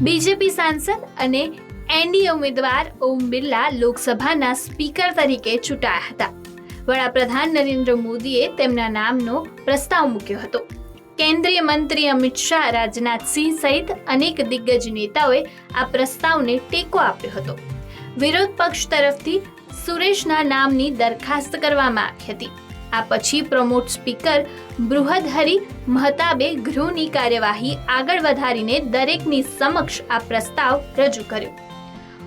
BJP સાંસદ અને NDA ઉમેદવાર ઓમ બિરલા લોકસભાના સ્પીકર તરીકે ચૂંટાયા હતા. વડાપ્રધાન નરેન્દ્ર મોદીએ તેમના નામનો પ્રસ્તાવ મૂક્યો હતો. કેન્દ્રીય મંત્રી અમિત શાહ રાજનાથસિંહ સહિત અનેક દિગ્ગજ નેતાઓએ આ પ્રસ્તાવને ટેકો આપ્યો હતો. વિરોધ પક્ષ તરફથી સુરેશના નામની દરખાસ્ત કરવામાં આવી હતી. આ પછી પ્રમોટ સ્પીકર બૃહદહરી મહતાબે ગૃહની કાર્યવાહી આગળ વધારીને દરેકની સમક્ષ આ પ્રસ્તાવ રજૂ કર્યો.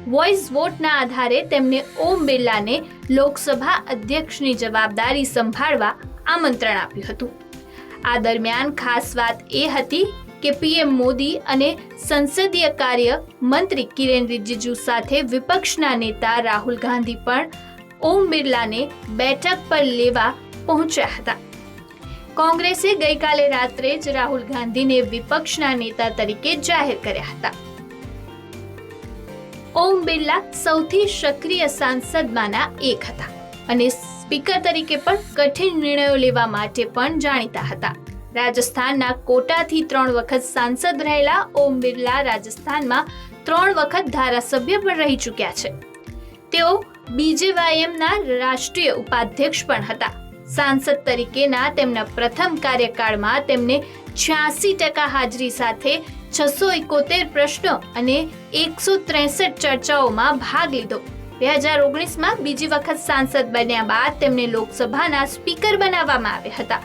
વોઇસ વોટના આધારે તેમને ઓમ બિરલાને લોકસભા અધ્યક્ષની જવાબદારી સંભાળવા આમંત્રણ આપ્યું હતું. આ દરમિયાન ખાસ વાત એ હતી કે પીએમ મોદી અને સંસદીય કાર્ય મંત્રી કિરેન રિજિજુ સાથે વિપક્ષના નેતા રાહુલ ગાંધી પણ ઓમ બિરલાને બેઠક પર લેવા પહોંચ્યા હતા. કોંગ્રેસે ગઈકાલે રાત્રે જ રાહુલ ગાંધીને વિપક્ષના નેતા તરીકે જાહેર કર્યા હતા. ઓમ બિરલા સૌથી સક્રિય સાંસદમાંના એક હતા અને સ્પીકર તરીકે પણ કઠિન નિર્ણયો લેવા માટે પણ જાણીતા હતા. રાજસ્થાનના કોટાથી ત્રણ વખત સાંસદ રહેલા ઓમ બિરલા રાજસ્થાનમાં ત્રણ વખત ધારાસભ્ય પણ રહી ચૂક્યા છે. તેઓ બીજેવાયએમના રાષ્ટ્રીય ઉપાધ્યક્ષ પણ હતા. સાંસદ તરીકેના તેમના પ્રથમ કાર્યકાળમાં તેમને છ્યાસી ટકા હાજરી સાથે છસો એકોતેર પ્રશ્નો અને એકસો ત્રેસઠ ચર્ચાઓમાં ભાગ લીધો. બે હજાર ઓગણીસમાં બીજી વખત સાંસદ બન્યા બાદ તેમને લોકસભાના સ્પીકર બનાવવામાં આવ્યા હતા.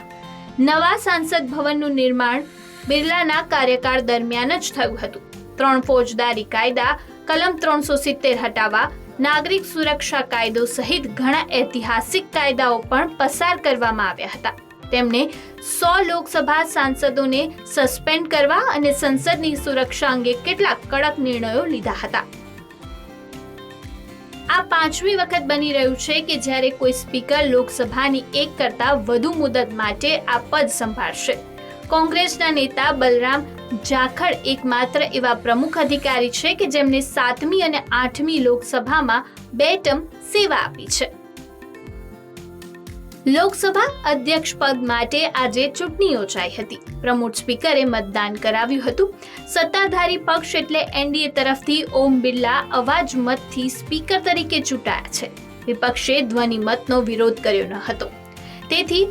નવા સાંસદ ભવનનું નિર્માણ બિરલાના કાર્યકાળ દરમિયાન જ થયું હતું. ત્રણ ફોજદારી કાયદા, કલમ ત્રણસો સિત્તેર હટાવવા નાગરિક સુરક્ષા કાયદો સહિત ઘણા ઐતિહાસિક કાયદાઓ પણ પસાર કરવામાં આવ્યા હતા. તેમણે સો લોકસભા સાંસદોને સસ્પેન્ડ કરવા અને સંસદની સુરક્ષા અંગે કેટલાક કડક નિર્ણયો લીધા હતા. આ પાંચમી વખત બની રહ્યું છે કે જ્યારે કોઈ સ્પીકર લોકસભાની એક કરતા વધુ મુદત માટે આ પદ સંભાળશે. કોંગ્રેસના નેતા બલરામ જાખડ એકમાત્ર એવા પ્રમુખ અધિકારી છે કે જેમને સાતમી અને આઠમી લોકસભામાં બે ટર્મ સેવા આપી છે. લોકસભા અધ્યક્ષ પદ માટે આજે ચૂંટણી યોજાઈ હતી. પ્રમોદ સ્પીકરે મતદાન કરાવ્યું હતું. સત્તાધારી પક્ષ એટલે એનડીએ તરફથી ઓમ બિરલા અવાજ મતથી સ્પીકર તરીકે ચૂંટાયા છે. વિપક્ષે ધ્વનિ મતનો વિરોધ કર્યો ન હતો. તેથી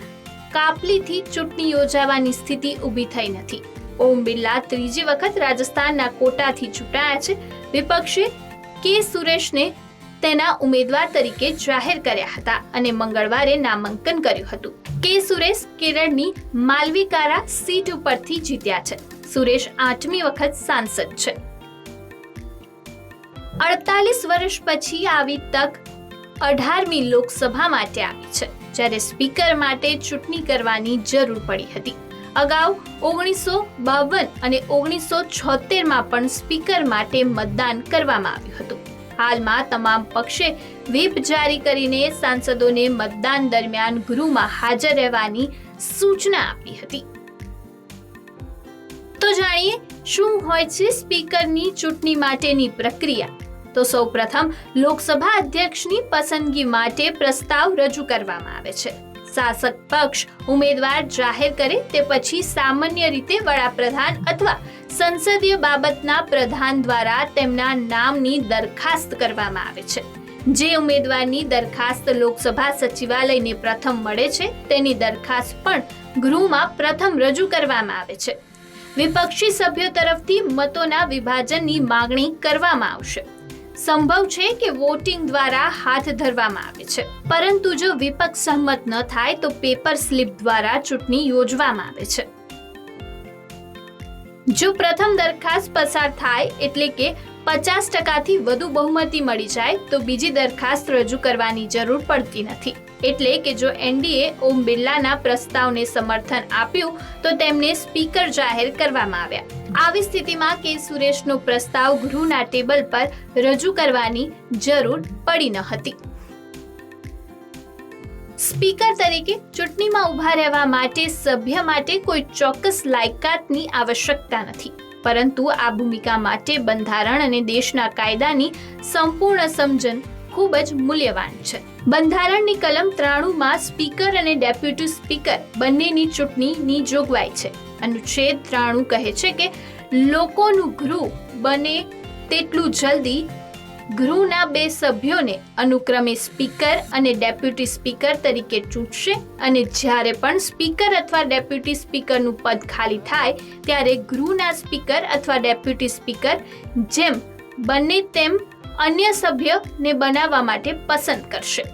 કાપલીથી ચૂંટણી યોજાવાની સ્થિતિ ઊભી થઈ નથી. ઓમ બિરલા ત્રીજી વખત રાજસ્થાનના કોટાથી ચૂંટાયા છે. વિપક્ષે કે સુરેશને તેના ઉમેદવાર તરીકે જાહેર કર્યા હતા અને મંગળવારે નામાંકન કર્યું હતું. કે સુરેશ કેરળની માલવીકારા સીટ ઉપરથી જીત્યા છે. સુરેશ આઠમી વખત સાંસદ છે. અડતાલીસ વર્ષ પછી આવી તક અઢારમી લોકસભા માટે આવી છે. જ્યારે સ્પીકર માટે ચૂંટણી કરવાની જરૂર પડી હતી. અગાઉ ઓગણીસો બાવન અને ઓગણીસો છોતેરમાં પણ સ્પીકર માટે મતદાન કરવામાં આવ્યું હતું. હાલમાં તમામ પક્ષે વ્હીપ જારી કરીને સાંસદોને મતદાન દરમિયાન ગૃહમાં હાજર રહેવાની સૂચના આપી હતી. તો જાણીએ, શું હોય છે સ્પીકરની ચૂંટણી માટેની પ્રક્રિયા? તો સૌપ્રથમ લોકસભા અધ્યક્ષની પસંદગી માટે પ્રસ્તાવ રજૂ કરવામાં આવે છે. શાસક પક્ષ ઉમેદવાર જાહેર કરે તે પછી સામાન્ય રીતે વડાપ્રધાન અથવા સંસદીય બાબતના પ્રધાન દ્વારા તેમના નામની દરખાસ્ત કરવામાં આવે છે. જે ઉમેદવારની દરખાસ્ત લોકસભા સચિવાલયને પ્રથમ મળે છે, તેની દરખાસ્ત પણ ગૃહમાં પ્રથમ રજૂ કરવામાં આવે છે. વિપક્ષી સભ્યો તરફથી મતોના વિભાજનની માંગણી કરવામાં આવશે. સંભવ છે કે વોટિંગ દ્વારા હાથ ધરવામાં આવે છે. પરંતુ જો વિપક્ષ સહમત ન થાય તો પેપર સ્લિપ દ્વારા ચૂંટણી યોજવામાં આવે છે. જો પ્રથમ દરખાસ્ત પસાર થાય એટલે કે પચાસ ટકાથી વધુ બહુમતી મળી જાય તો બીજી દરખાસ્ત રજૂ કરવાની જરૂર પડતી નથી. એટલે કે જો એનડીએ ઓમ બિરલાના પ્રસ્તાવને સમર્થન આપ્યું, તો તેમને સ્પીકર જાહેર કરવામાં આવ્યા. આવી સ્થિતિમાં કે સુરેશનો પ્રસ્તાવ ગૃહના ટેબલ પર રજૂ કરવાની જરૂર પડી ન હતી. સ્પીકર તરીકે ચૂંટણીમાં ઊભા રહેવા માટે, સભ્ય માટે કોઈ ચોક્કસ લાયકાતની આવશ્યકતા નથી. પરંતુ આ ભૂમિકા માટે બંધારણ અને દેશના કાયદાની સંપૂર્ણ સમજણ ખૂબ જ મૂલ્યવાન છે. બંધારણની કલમ ત્રાણુંમાં સ્પીકર અને ડેપ્યુટી સ્પીકર બંનેની ચૂંટણીની જોગવાઈ છે. અનુચ્છેદ ત્રાણું કહે છે કે, લોકોનું ગૃહ બને તેટલું જલ્દી ગૃહના બે સભ્યોને અનુક્રમે સ્પીકર અને ડેપ્યુટી સ્પીકર તરીકે ચૂંટશે અને જ્યારે પણ સ્પીકર અથવા ડેપ્યુટી સ્પીકરનું પદ ખાલી થાય, ત્યારે ગૃહના સ્પીકર અથવા ડેપ્યુટી સ્પીકર જેમ બને તેમ અન્ય સભ્યને બનાવવા માટે પસંદ કરશે.